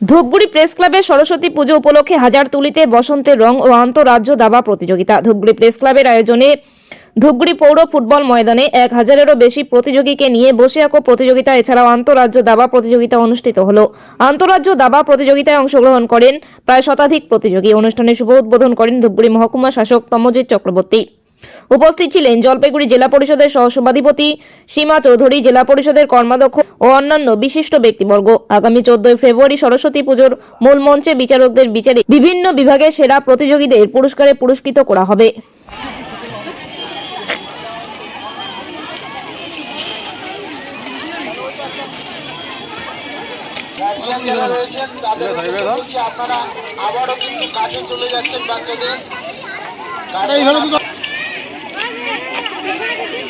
Dhupguri press ক্লাবের সরস্বতী পুজো উপলক্ষে হাজার তুলিতে বসন্তের রং ও আন্তঃরাজ্য দাবা প্রতিযোগিতা। ধূপগুড়ি প্রেস ক্লাবের আয়োজনে ধূপগুড়ি পৌর ফুটবল ময়দানে এক হাজারেরও বেশি প্রতিযোগীকে নিয়ে বসে আঁকো প্রতিযোগিতা, এছাড়াও আন্তঃরাজ্য দাবা প্রতিযোগিতা অনুষ্ঠিত হল। আন্তঃরাজ্য দাবা প্রতিযোগিতায় অংশগ্রহণ করেন প্রায় শতাধিক প্রতিযোগী। অনুষ্ঠানে শুভ উদ্বোধন করেন ধূপগুড়ি মহকুমা শাসক তমজিৎ চক্রবর্তী। উপস্থিত ছিলেন জলপাইগুড়ি জেলা পরিষদের সহসভাধিপতি সীমা চৌধুরী জেলা পরিষদের কর্মাধ্যক্ষ ও অন্যান্য বিশিষ্ট ব্যক্তিবর্গ। আগামী চোদ্দই ফেব্রুয়ারি সরস্বতী পুজোর মূল মঞ্চে বিচারকদের বিচারে বিভিন্ন বিভাগের সেরা প্রতিযোগীদের পুরস্কারে পুরস্কৃত করা হবে। গার্জিয়ান যারা রয়েছেন তাদের আপনারা আবারও কিন্তু কাজে চলে যাচ্ছেন বাচ্চাদের।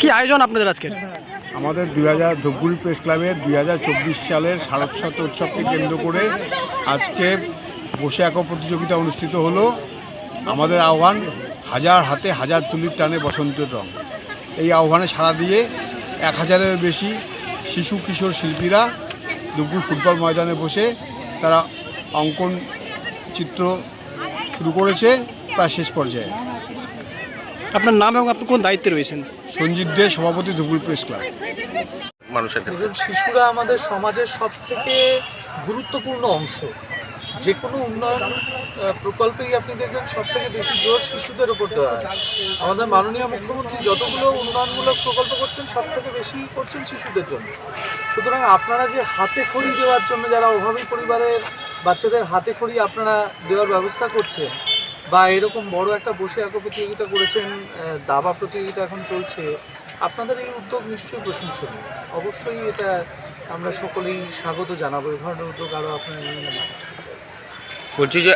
কি আয়োজন আপনাদের আজকের? আমাদের দুই হাজার ধূপগুড়ি প্রেস ক্লাবের দুই হাজার চব্বিশ সালের শারদশত উৎসবকে কেন্দ্র করে আজকে বসে আঁকো প্রতিযোগিতা অনুষ্ঠিত হলো। আমাদের আহ্বান, হাজার হাতে হাজার তুলির টানে বসন্তের রং। এই আহ্বানে সাড়া দিয়ে এক হাজারের বেশি শিশু, কিশোর শিল্পীরা দুপুর ফুটবল ময়দানে বসে তারা অঙ্কন চিত্র শুরু করেছে প্রায় শেষ পর্যায়ে। আপনার নাম এবং আপনি কোন দায়িত্বে রয়েছেন? সঞ্জিত দে সভাপতি ধুপগুড়ি প্রেস ক্লাব। মানুষের ক্ষেত্রে। শিশুরা আমাদের সমাজের সব থেকে গুরুত্বপূর্ণ অংশ। যে কোনো উন্নয়ন প্রকল্পেই আপনি দেখবেন সব থেকে বেশি জোর শিশুদের উপর দেওয়া হয়। আমাদের মাননীয় মুখ্যমন্ত্রী যতগুলো উন্নয়নমূলক প্রকল্প করছেন সব থেকে বেশি করছেন শিশুদের জন্য। সুতরাং আপনারা যে হাতে খড়ি দেওয়ার জন্য যারা অভাবী পরিবারের বাচ্চাদের হাতে খড়ি আপনারা দেওয়ার ব্যবস্থা করছেন বা এরকম বড় একটা বসে আঁকো প্রতিযোগিতা করেছেন দাবা প্রতিযোগিতা এখন চলছে আপনাদের এই উদ্যোগ নিশ্চয়ই প্রশংসনীয়। অবশ্যই এটা আমরা সকলেই স্বাগত জানাব এই ধরনের উদ্যোগ আরও আপনারা নিয়ে নেবেন। বলছি যে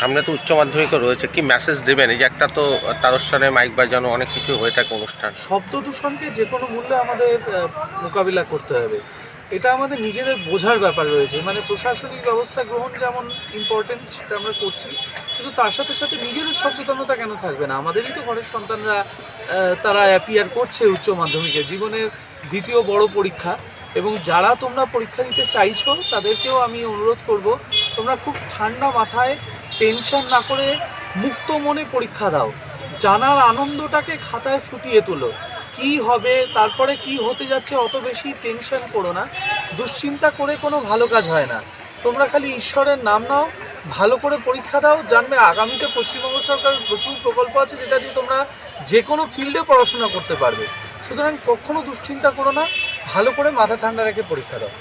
সামনে তো উচ্চ মাধ্যমিকও রয়েছে কি মেসেজ দেবেন? এই যে একটা তো তারস্বরে মাইক বাজানো অনেক কিছু হয়ে থাকে অনুষ্ঠান। শব্দ দূষণকে যে কোনো মূল্যে আমাদের মোকাবিলা করতে হবে। এটা আমাদের নিজেদের বোঝার ব্যাপার রয়েছে। মানে প্রশাসনিক ব্যবস্থা গ্রহণ যেমন ইম্পর্টেন্ট সেটা আমরা করছি। কিন্তু তার সাথে সাথে নিজেদের সচেতনতা কেন থাকবে না? আমাদেরই তো ঘরের সন্তানরা তারা অ্যাপিয়ার করছে উচ্চ মাধ্যমিকে। জীবনের দ্বিতীয় বড় পরীক্ষা। এবং যারা তোমরা পরীক্ষা দিতে চাইছো, তাদেরকেও আমি অনুরোধ করব, তোমরা খুব ঠান্ডা মাথায় টেনশন না করে মুক্ত মনে পরীক্ষা দাও। জানার আনন্দটাকে খাতায় ফুটিয়ে তোলো। কি হবে, তারপরে কি হতে যাচ্ছে, অত বেশি টেনশন করো না। দুশ্চিন্তা করে কোনো ভালো কাজ হয় না। তোমরা খালি ঈশ্বরের নাম নাও ভালো করে পরীক্ষা দাও, জানবে আগামীতে পশ্চিমবঙ্গ সরকারের প্রচুর প্রকল্প আছে যেটা দিয়ে তোমরা যে কোনো ফিল্ডে পড়াশোনা করতে পারবে। সুতরাং কখনো দুশ্চিন্তা করো না, ভালো করে মাথা ঠান্ডা রেখে পরীক্ষা দাও।